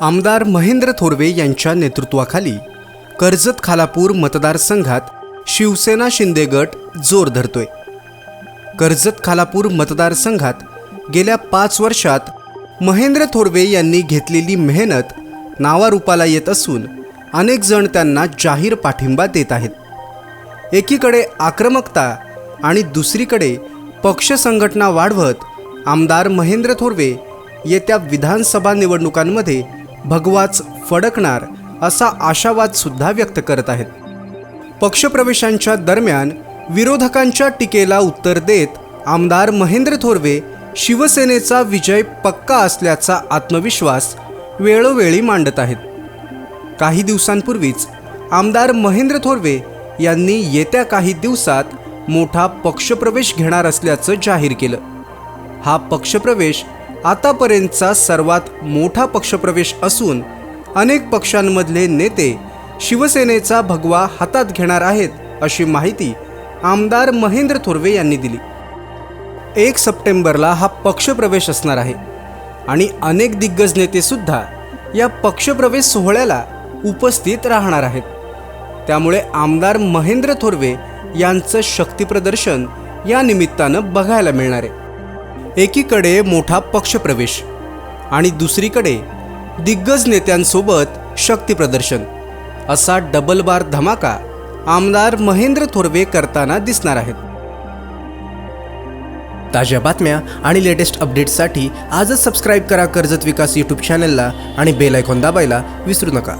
आमदार महेंद्र थोरवे यांच्या नेतृत्वाखाली कर्जत खालापूर मतदारसंघात शिवसेना शिंदे गट जोर धरतोय. कर्जत खालापूर मतदारसंघात गेल्या पाच वर्षात महेंद्र थोरवे यांनी घेतलेली मेहनत नावारूपाला येत असून अनेक जण त्यांना जाहीर पाठिंबा देत आहेत. एकीकडे आक्रमकता आणि दुसरीकडे पक्ष संघटना वाढवत आमदार महेंद्र थोरवे येत्या विधानसभा निवडणुकांमध्ये भगवाच फडकणार असा आशावाद सुद्धा व्यक्त करत आहेत. पक्षप्रवेशांच्या दरम्यान विरोधकांच्या टीकेला उत्तर देत आमदार महेंद्र थोरवे शिवसेनेचा विजय पक्का असल्याचा आत्मविश्वास वेळोवेळी मांडत आहेत. काही दिवसांपूर्वीच आमदार महेंद्र थोरवे यांनी येत्या काही दिवसात मोठा पक्षप्रवेश घेणार असल्याचं जाहीर केलं. हा पक्षप्रवेश आतापर्यंतचा सर्वात मोठा पक्षप्रवेश असून अनेक पक्षांमधले नेते शिवसेनेचा भगवा हातात घेणार आहेत अशी माहिती आमदार महेंद्र थोरवे यांनी दिली. एक सप्टेंबरला हा पक्षप्रवेश असणार आहे आणि अनेक दिग्गज नेतेसुद्धा या पक्षप्रवेश सोहळ्याला उपस्थित राहणार आहेत. त्यामुळे आमदार महेंद्र थोरवे यांचं शक्तिप्रदर्शन या निमित्तानं बघायला मिळणार आहे. एकीकडे मोठा पक्षप्रवेश आणि दुसरीकडे दिग्गज नेत्यांसोबत शक्तीप्रदर्शन असा डबल बार धमाका आमदार महेंद्र थोरवे करताना दिसणार आहेत. ताज्या बातम्या आणि लेटेस्ट अपडेट्ससाठी आजच सबस्क्राईब करा कर्जत विकास यूट्यूब चॅनलला आणि बेल आयकॉन दाबायला विसरू नका.